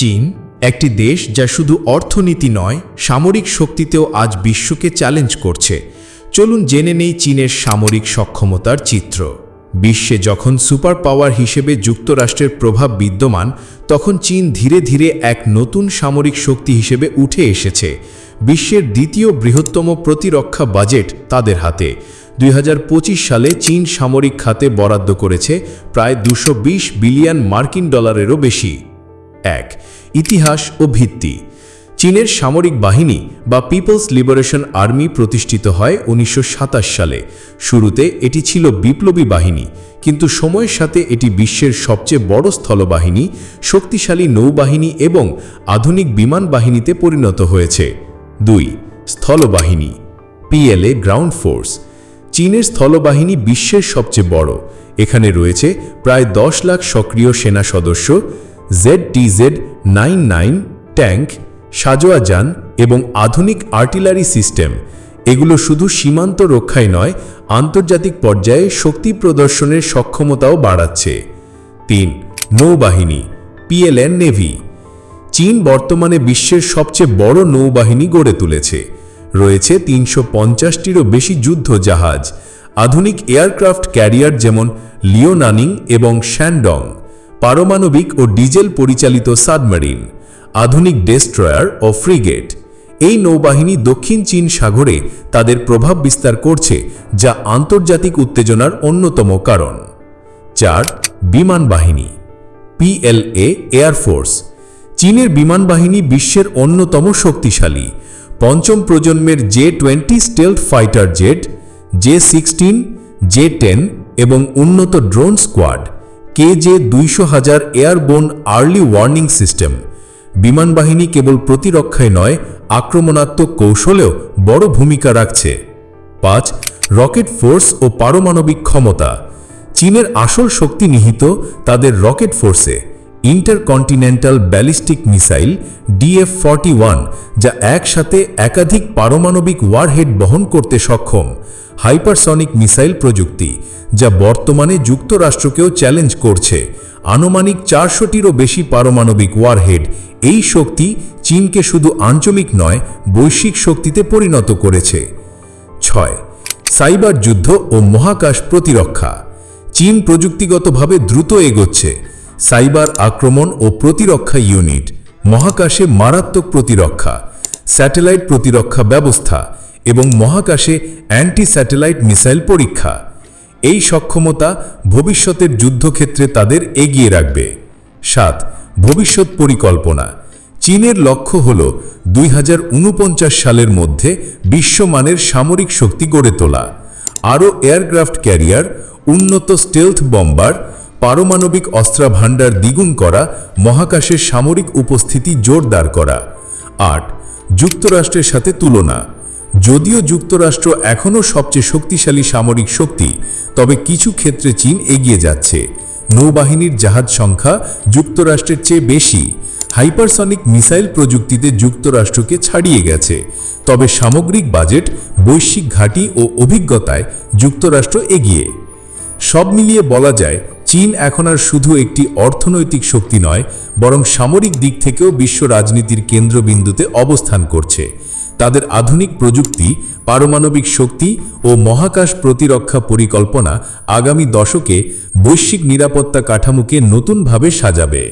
চীন, একটি দেশ যা শুধু অর্থনীতি নয়, সামরিক শক্তিতেও আজ বিশ্বকে চ্যালেঞ্জ করছে। চলুন জেনে নেই চীনের সামরিক সক্ষমতার চিত্র। বিশ্বে যখন সুপার পাওয়ার হিসেবে যুক্তরাষ্ট্রের প্রভাব বিদ্যমান, তখন চীন ধীরে ধীরে এক নতুন সামরিক শক্তি হিসেবে উঠে এসেছে। বিশ্বের দ্বিতীয় বৃহত্তম প্রতিরক্ষা বাজেট তাদের হাতে। দুই হাজার পঁচিশ সালে চীন সামরিক খাতে বরাদ্দ করেছে প্রায় দুশো বিলিয়ন মার্কিন ডলারেরও বেশি। এক, ইতিহাস ও ভিত্তি। চীনের সামরিক বাহিনী বা পিপলস লিবারেশন আর্মি প্রতিষ্ঠিত হয় উনিশশো সাতাশ সালে। শুরুতে এটি ছিল বিপ্লবী বাহিনী, কিন্তু সময়ের সাথে এটি বিশ্বের সবচেয়ে বড় স্থলবাহিনী, শক্তিশালী নৌবাহিনী এবং আধুনিক বিমান বাহিনীতে পরিণত হয়েছে। দুই, স্থলবাহিনী, পিএলএ গ্রাউন্ড ফোর্স। চীনের স্থলবাহিনী বিশ্বের সবচেয়ে বড়। এখানে রয়েছে প্রায় দশ লাখ সক্রিয় সেনা সদস্য Z T Z nine nine tank সাজোয়া যান এবং আধুনিক আর্টিলারি সিস্টেম। এগুলো শুধু সীমান্ত রক্ষায় নয়, আন্তর্জাতিক পর্যায়ে শক্তি প্রদর্শনের সক্ষমতাও বাড়াচ্ছে। তিন, নৌবাহিনী, পিএলএন নেভি। চীন বর্তমানে বিশ্বের সবচেয়ে বড় নৌবাহিনী গড়ে তুলেছে। রয়েছে তিনশো পঞ্চাশটিরও বেশি যুদ্ধ জাহাজ আধুনিক এয়ারক্রাফট ক্যারিয়ার যেমন লিওনানিং এবং শ্যান্ডং। পারমাণবিক ও ডিজেল পরিচালিত সাবমেরিন, আধুনিক ডেস্ট্রয়ার ও ফ্রিগেট। এই নৌবাহিনী দক্ষিণ চীন সাগরে তাদের প্রভাব বিস্তার করছে, যা আন্তর্জাতিক উত্তেজনার অন্যতম কারণ। চার, বিমান বাহিনী, পিএলএ এয়ারফোর্স চীনের বিমান বাহিনী বিশ্বের অন্যতম শক্তিশালী। পঞ্চম প্রজন্মের J twenty stealth fighter jet, J sixteen, J ten এবং উন্নত ড্রোন স্কোয়াড। কে যে দুইশো হাজার এয়ারবোন আর্লি ওয়ার্নিং সিস্টেম। বিমানবাহিনী কেবল প্রতিরক্ষায় নয়, আক্রমণাত্মক কৌশলেও বড় ভূমিকা রাখছে। পাঁচ, রকেট ফোর্স ও পারমাণবিক ক্ষমতা। চীনের আসল শক্তি নিহিত তাদের rocket ফোর্সে। Intercontinental ballistic missile D F forty যা একসাথে একাধিক পারমাণবিক ওয়ারহেড বহন করতে সক্ষম, হাইপারসনিক মিসাইল প্রযুক্তি, যা বর্তমানে যুক্তরাষ্ট্রকেও চ্যালেঞ্জ করছে। আনুমানিক চারশোটিরও বেশি পারমাণবিক ওয়ারহেড এই শক্তি চীনকে শুধু আঞ্চলিক নয়, বৈশ্বিক শক্তিতে পরিণত করেছে। ছয়, সাইবার যুদ্ধ ও মহাকাশ প্রতিরক্ষা। চীন প্রযুক্তিগতভাবে দ্রুত এগোচ্ছে। সাইবার আক্রমণ ও প্রতিরক্ষা ইউনিট, মহাকাশে মারাত্মক প্রতিরক্ষা, স্যাটেলাইট প্রতিরক্ষা ব্যবস্থা এবং মহাকাশে অ্যান্টি স্যাটেলাইট মিসাইল পরীক্ষা। এই সক্ষমতা ভবিষ্যতের যুদ্ধক্ষেত্রে তাদের এগিয়ে রাখবে। সাত, ভবিষ্যৎ পরিকল্পনা। চীনের লক্ষ্য হল দুই হাজার ঊনপঞ্চাশ সালের মধ্যে বিশ্বমানের সামরিক শক্তি গড়ে তোলা। আরও এয়ারক্রাফট ক্যারিয়ার, উন্নত স্টেলথ বম্বার পারমাণবিক অস্ত্রাভাণ্ডার দ্বিগুণ করা, মহাকাশের সামরিক উপস্থিতি জোরদার করা। আট, যুক্তরাষ্ট্রের সাথে তুলনা। যদিও যুক্তরাষ্ট্র এখনও সবচেয়ে শক্তিশালী সামরিক শক্তি, তবে কিছু ক্ষেত্রে চীন এগিয়ে যাচ্ছে। নৌবাহিনীর জাহাজ সংখ্যা যুক্তরাষ্ট্রের চেয়ে বেশি। হাইপারসনিক মিসাইল প্রযুক্তিতে যুক্তরাষ্ট্রকে ছাড়িয়ে গেছে। তবে সামগ্রিক বাজেট, বৈশ্বিক ঘাঁটি ও অভিজ্ঞতায় যুক্তরাষ্ট্র এগিয়ে। সব মিলিয়ে বলা যায় চীন এখন আর শুধু একটি অর্থনৈতিক শক্তি নয়, বরং সামরিক দিক থেকেও বিশ্ব রাজনীতির কেন্দ্রবিন্দুতে অবস্থান করছে। তাদের আধুনিক প্রযুক্তি, পারমাণবিক শক্তি ও মহাকাশ প্রতিরক্ষা পরিকল্পনা আগামী দশকে বৈশ্বিক নিরাপত্তা কাঠামোকে নতুনভাবে সাজাবে।